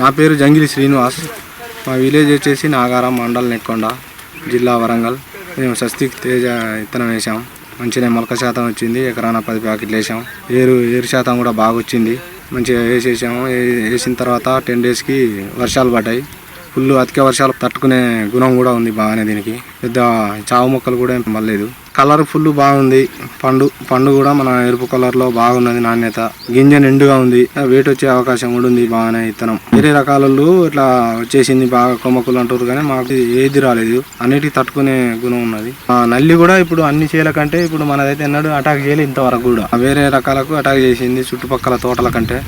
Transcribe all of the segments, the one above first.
నా పేరు జంగిలి శ్రీనివాస్. మా విలేజ్ వచ్చేసి నాగారం మండల్ నెక్కొండ జిల్లా వరంగల్. మేము స్వస్తిక్ తేజ విత్తనం వేసాం మంచిగా మొలక శాతం వచ్చింది ఎకరాన పది ప్యాకెట్లు వేసాం ఏరు ఏరు శాతం కూడా బాగా వచ్చింది. మంచిగా వేసేసాము. వేసిన తర్వాత టెన్ డేస్కి వర్షాలు పడ్డాయి. ఫుల్ అతిక వర్షాలు తట్టుకునే గుణం కూడా ఉంది బాగానే దీనికి. పెద్ద చావు మొక్కలు కూడా ఏం పడలేదు. కలర్ ఫుల్ బాగుంది. పండు పండు కూడా మన ఎరుపు కలర్లో బాగున్నది నాణ్యత. గింజ నిండుగా ఉంది. వెయిట్ వచ్చే అవకాశం కూడా ఉంది బాగానే ఇత్తనం. వేరే రకాలలో ఇట్లా వచ్చేసింది బాగా కొమ్మకులు అంటారు కానీ మాకు ఏది రాలేదు. అన్నిటికీ తట్టుకునే గుణం ఉన్నది. నల్లి కూడా ఇప్పుడు అన్ని చేల కంటే ఇప్పుడు మనదైతే ఎన్నడూ అటాక్ చేయలేదు ఇంతవరకు కూడా. వేరే రకాలకు అటాక్ చేసింది చుట్టుపక్కల తోటల కంటే.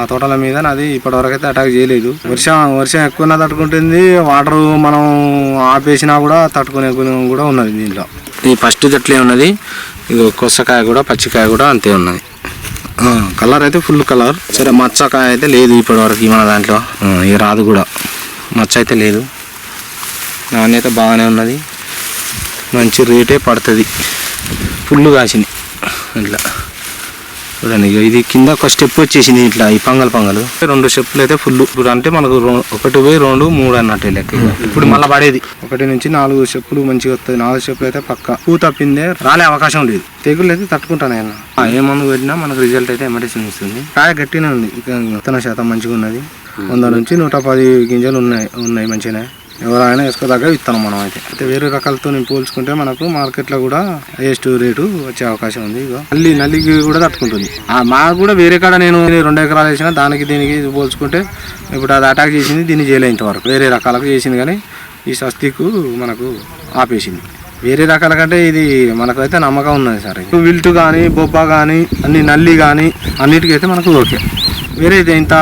ఆ తోటల మీద నాది ఇప్పటివరకు అయితే అటాక్ చేయలేదు. వర్షం వర్షం ఎక్కువ తట్టుకుంటుంది. వాటర్ మనం ఆపేసినా కూడా తట్టుకునే గుణం కూడా ఉన్నది దీంట్లో. ఈ ఫస్ట్ అట్లే ఉన్నది. ఇది కొස්සకాయ కూడా పచ్చికాయ కూడా అంతే ఉన్నది. కలర్ అయితే ఫుల్ కలర్. సరే మచ్చకాయ అయితే లేదు ఇప్పటివరకు మన దాంట్లో. ఇక రాదు కూడా. మచ్చ అయితే లేదు. నాణ్యత బాగానే ఉన్నది. మంచి రేటే పడుతుంది. ఫుల్ కాసింది. ఇట్లా. చూడండి ఇది కింద ఒక స్టెప్ వచ్చేసింది ఇట్లా ఈ పంగల్ పంగలు. రెండు స్టెప్లు అయితే ఫుల్ ఇప్పుడు అంటే మనకు రో- ఒకటి పోయి రెండు మూడు అన్నట్టు లెక్క ఇప్పుడు మళ్ళీ పడేది. ఒకటి నుంచి నాలుగు స్టెప్పులు మంచిగా వస్తాయి నాలుగు స్టెప్పులు అయితే పక్క. పూ తప్పిందే రాలే అవకాశం లేదు. తెగులు అయితే తట్టుకుంటాను ఆయన ఏ మందు పెట్టినా మనకు రిజల్ట్ అయితే ఎమర్జెన్సీ ఇస్తుంది కాయ గట్టినే ఉంది. ఇక శాతం మంచిగా ఉన్నది. వంద నుంచి నూట పది గింజలు ఉన్నాయి. ఉన్నాయి మంచిగానే. ఎవరైనా వేసుకోదగ్గ విత్తనం మనం అయితే. అయితే వేరే రకాలతో పోల్చుకుంటే మనకు మార్కెట్లో కూడా హైయెస్ట్ రేటు వచ్చే అవకాశం ఉంది. ఇగో నల్లి నల్లికి కూడా తట్టుకుంటుంది. మాకు కూడా వేరే కాడ నేను రెండు ఎకరాలు వేసిన దానికి దీనికి పోల్చుకుంటే ఇప్పుడు అది అటాక్ చేసింది దీన్ని చేయలేదు ఇంతవరకు. వేరే రకాలకు చేసింది కానీ ఈ స్వస్తికు మనకు ఆపేసింది. వేరే రకాల కంటే ఇది మనకైతే నమ్మకం ఉన్నది సార్. విల్టు కానీ బొబ్బ కానీ అన్ని నల్లి కానీ అన్నిటికైతే మనకు ఓకే. వేరే ఇది ఇంత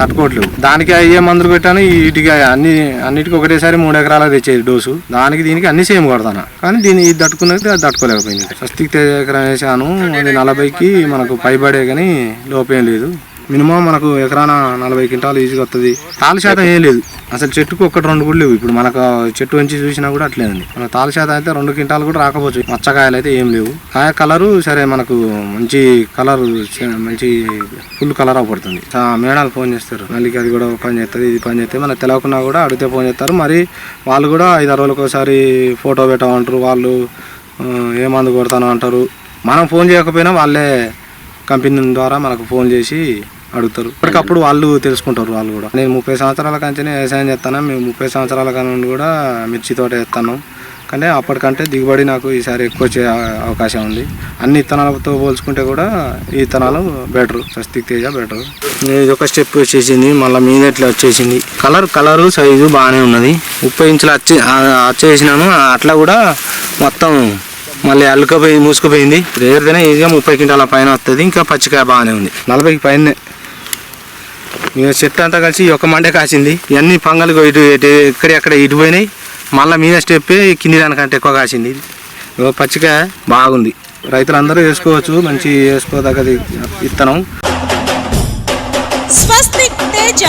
తట్టుకోవట్లేవు దానికి అయ్యే మందులు పెట్టాను వీటికి అన్ని అన్నిటికీ ఒకటేసారి మూడు ఎకరాల తెచ్చేది డోసు. దానికి దీనికి అన్ని సేమ్ కొడతాను. కానీ దీన్ని ఇది తట్టుకున్నది అది తట్టుకోలేకపోయింది. ఫస్ట్ ఎకరం వేసాను అది నలభైకి మనకు పైబడే కానీ లోపేం లేదు. మినిమం మనకు ఎకరాన నలభై క్వింటాలు ఈజీగా వస్తుంది తాళ శాతం ఏం లేదు. అసలు చెట్టుకు ఒక్కటి రెండు కూడా లేవు ఇప్పుడు. మనకు చెట్టు నుంచి చూసినా కూడా అట్లే ఉంది మన తాళ శాతం అయితే రెండు క్వింటాలు కూడా రాకపోవచ్చు. మచ్చకాయలు అయితే ఏం లేవు. కాయ కలరు సరే మనకు మంచి కలర్ మంచి ఫుల్ కలర్ అవపడుతుంది. ఆ మేడాలు ఫోన్ చేస్తారు. మళ్ళీ అది కూడా పని చేస్తుంది ఇది పని చేస్తే మనకు తెలియకున్నా కూడా అడిగితే ఫోన్ చేస్తారు. మరి వాళ్ళు కూడా ఐదు ఆరు రోజులకు ఒకసారి ఫోటో పెట్టమంటారు వాళ్ళు ఏ మందు కొడతాను అంటారు. మనం ఫోన్ చేయకపోయినా వాళ్ళే కంపెనీ ద్వారా మనకు ఫోన్ చేసి అడుగుతారు. ఇప్పటికప్పుడు వాళ్ళు తెలుసుకుంటారు వాళ్ళు కూడా. నేను ముప్పై సంవత్సరాల కంచెనే వ్యవసాయం చేస్తాను. మేము ముప్పై సంవత్సరాల నుండి కూడా మిర్చి తోట వేస్తాను. కానీ అప్పటికంటే దిగుబడి నాకు ఈసారి ఎక్కువ వచ్చే అవ- అవకాశం ఉంది. అన్ని ఇత్తనాలతో పోల్చుకుంటే కూడా ఈ ఇత్తనాలు బెటర్. స్వస్తిక్ తేజ బెటర్. ఇది ఒక స్టెప్ వచ్చేసింది. మళ్ళీ మీద ఇట్లా వచ్చేసింది? కలర్ కలరు సైజు బాగానే ఉన్నది. ముప్పై ఇంచులు వచ్చి వచ్చేసినాను అట్లా కూడా మొత్తం మళ్ళీ అల్లుకపోయి మూసుకుపోయింది. రేరుతోనే ఈజీగా ముప్పై క్వింటాల పైన వస్తుంది ఇంకా పచ్చికాయ బాగానే ఉంది. నలభైకి పైనే. ఇక చెట్టు అంతా కలిసి ఒక మండే కాసింది. ఇవన్నీ పంగలు ఇటు ఎక్కడెక్కడ ఇక్కడ ఇటు పోయినాయి. మళ్ళీ మీద స్టెప్ కింది దానికంటే ఎక్కువ కాసింది. పచ్చిక బాగుంది. రైతులందరూ వేసుకోవచ్చు మంచి వేసుకోదగ్గది విత్తనం స్వస్తిక్